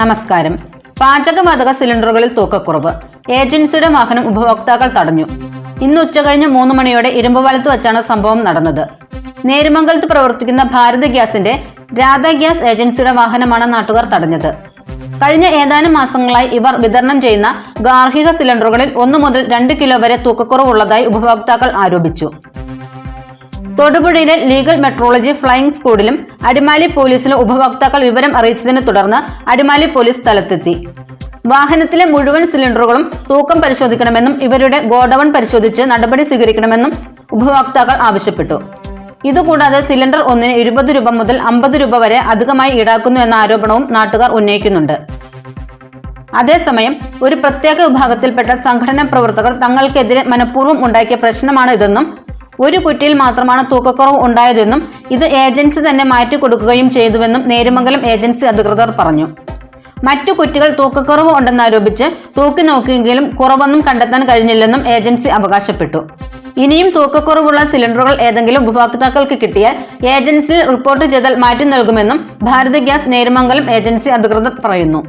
നമസ്കാരം. പാചകവാതക സിലിണ്ടറുകളിൽ തൂക്കക്കുറവ്. ഏജൻസിയുടെ വാഹനം ഉപഭോക്താക്കൾ തടഞ്ഞു. ഇന്ന് ഉച്ചകഴിഞ്ഞ് മൂന്ന് മണിയോടെ ഇരുമ്പുപാലത്ത് വച്ചാണ് സംഭവം നടന്നത്. നേരുമംഗലത്ത് പ്രവർത്തിക്കുന്ന ഭാരത് ഗ്യാസിന്റെ രാധ ഗ്യാസ് ഏജൻസിയുടെ വാഹനമാണ് നാട്ടുകാർ തടഞ്ഞത്. കഴിഞ്ഞ ഏതാനും മാസങ്ങളായി ഇവർ വിതരണം ചെയ്യുന്ന ഗാർഹിക സിലിണ്ടറുകളിൽ ഒന്നു മുതൽ രണ്ട് കിലോ വരെ തൂക്കക്കുറവുള്ളതായി ഉപഭോക്താക്കൾ ആരോപിച്ചു. തൊടുപുഴയിലെ ലീഗൽ മെട്രോളജി ഫ്ലൈയിംഗ് സ്കൂളിലും അടിമാലി പോലീസിലും ഉപഭോക്താക്കൾ വിവരം അറിയിച്ചതിനെ തുടർന്ന് അടിമാലി പോലീസ് സ്ഥലത്തെത്തി. വാഹനത്തിലെ മുഴുവൻ സിലിണ്ടറുകളും തൂക്കം പരിശോധിക്കണമെന്നും ഇവരുടെ ഗോഡൌൺ പരിശോധിച്ച് നടപടി സ്വീകരിക്കണമെന്നും ഉപഭോക്താക്കൾ ആവശ്യപ്പെട്ടു. ഇതുകൂടാതെ സിലിണ്ടർ ഒന്നിന് ഇരുപത് രൂപ മുതൽ അമ്പത് രൂപ വരെ അധികമായി ഈടാക്കുന്നു എന്ന ആരോപണവും നാട്ടുകാർ ഉന്നയിക്കുന്നുണ്ട്. അതേസമയം ഒരു പ്രത്യേക വിഭാഗത്തിൽപ്പെട്ട സംഘടനാ പ്രവർത്തകർ തങ്ങൾക്കെതിരെ മനഃപൂർവം ഉണ്ടാക്കിയ പ്രശ്നമാണ് ഇതെന്നും ഒരു കുറ്റിയിൽ മാത്രമാണ് തൂക്കക്കുറവ് ഉണ്ടായതെന്നും ഇത് ഏജൻസി തന്നെ മാറ്റി കൊടുക്കുകയും ചെയ്തുവെന്നും നേരുമംഗലം ഏജൻസി അധികൃതർ പറഞ്ഞു. മറ്റു കുറ്റികൾ തൂക്കക്കുറവ് ഉണ്ടെന്നാരോപിച്ച് തൂക്കി നോക്കിയെങ്കിലും കുറവൊന്നും കണ്ടെത്താൻ കഴിഞ്ഞില്ലെന്നും ഏജൻസി അവകാശപ്പെട്ടു. ഇനിയും തൂക്കക്കുറവുള്ള സിലിണ്ടറുകൾ ഏതെങ്കിലും ഉപഭോക്താക്കൾക്ക് കിട്ടിയാൽ ഏജൻസിയിൽ റിപ്പോർട്ട് ചെയ്താൽ മാറ്റി നൽകുമെന്നും ഭാരത് ഗ്യാസ് നേരുമംഗലം ഏജൻസി അധികൃതർ പറയുന്നു.